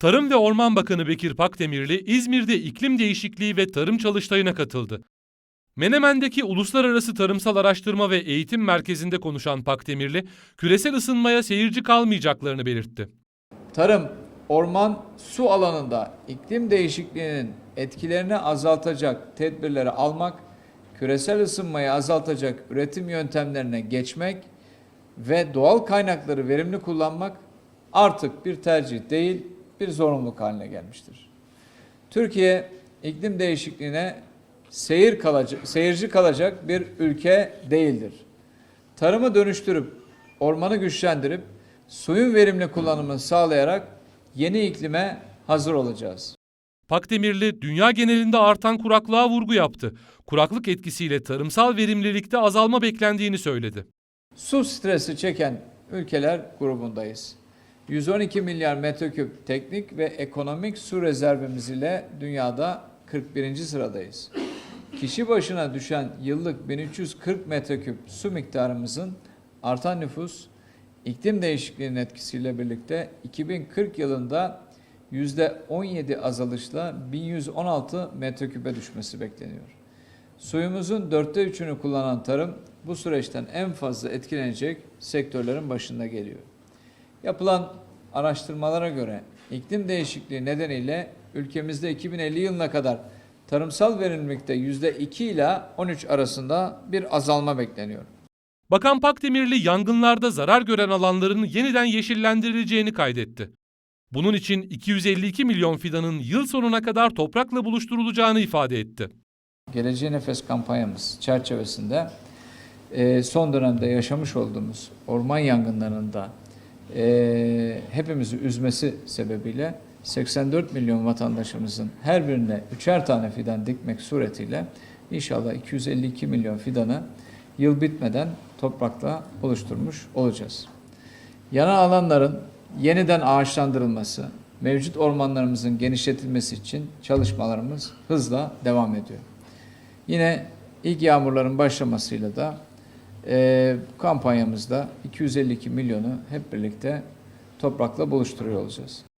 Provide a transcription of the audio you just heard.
Tarım ve Orman Bakanı Bekir Pakdemirli İzmir'de iklim değişikliği ve tarım çalıştayına katıldı. Menemen'deki Uluslararası Tarımsal Araştırma ve Eğitim Merkezi'nde konuşan Pakdemirli, küresel ısınmaya seyirci kalmayacaklarını belirtti. Tarım, orman, su alanında iklim değişikliğinin etkilerini azaltacak tedbirleri almak, küresel ısınmayı azaltacak üretim yöntemlerine geçmek ve doğal kaynakları verimli kullanmak artık bir tercih değil, bir zorunluluk haline gelmiştir. Türkiye iklim değişikliğine seyir kalacak, seyirci kalacak bir ülke değildir. Tarımı dönüştürüp, ormanı güçlendirip, suyun verimli kullanımını sağlayarak yeni iklime hazır olacağız. Pakdemirli, dünya genelinde artan kuraklığa vurgu yaptı. Kuraklık etkisiyle tarımsal verimlilikte azalma beklendiğini söyledi. Su stresi çeken ülkeler grubundayız. 112 milyar metreküp teknik ve ekonomik su rezervimiz ile dünyada 41. sıradayız. Kişi başına düşen yıllık 1340 metreküp su miktarımızın artan nüfus, iklim değişikliğinin etkisiyle birlikte 2040 yılında %17 azalışla 1116 metreküpe düşmesi bekleniyor. Suyumuzun dörtte üçünü kullanan tarım bu süreçten en fazla etkilenecek sektörlerin başında geliyor. Yapılan araştırmalara göre iklim değişikliği nedeniyle ülkemizde 2050 yılına kadar tarımsal verimlilikte %2 ile 13 arasında bir azalma bekleniyor. Bakan Pakdemirli yangınlarda zarar gören alanların yeniden yeşillendirileceğini kaydetti. Bunun için 252 milyon fidanın yıl sonuna kadar toprakla buluşturulacağını ifade etti. Geleceğe Nefes kampanyamız çerçevesinde e, son dönemde yaşamış olduğumuz orman yangınlarında e, hepimizi üzmesi sebebiyle 84 milyon vatandaşımızın her birine üçer tane fidan dikmek suretiyle inşallah 252 milyon fidanı yıl bitmeden toprakla buluşturmuş olacağız. Yana alanların yeniden ağaçlandırılması, mevcut ormanlarımızın genişletilmesi için çalışmalarımız hızla devam ediyor. Yine ilk yağmurların başlamasıyla da e, kampanyamızda 252 milyonu hep birlikte toprakla buluşturuyor olacağız.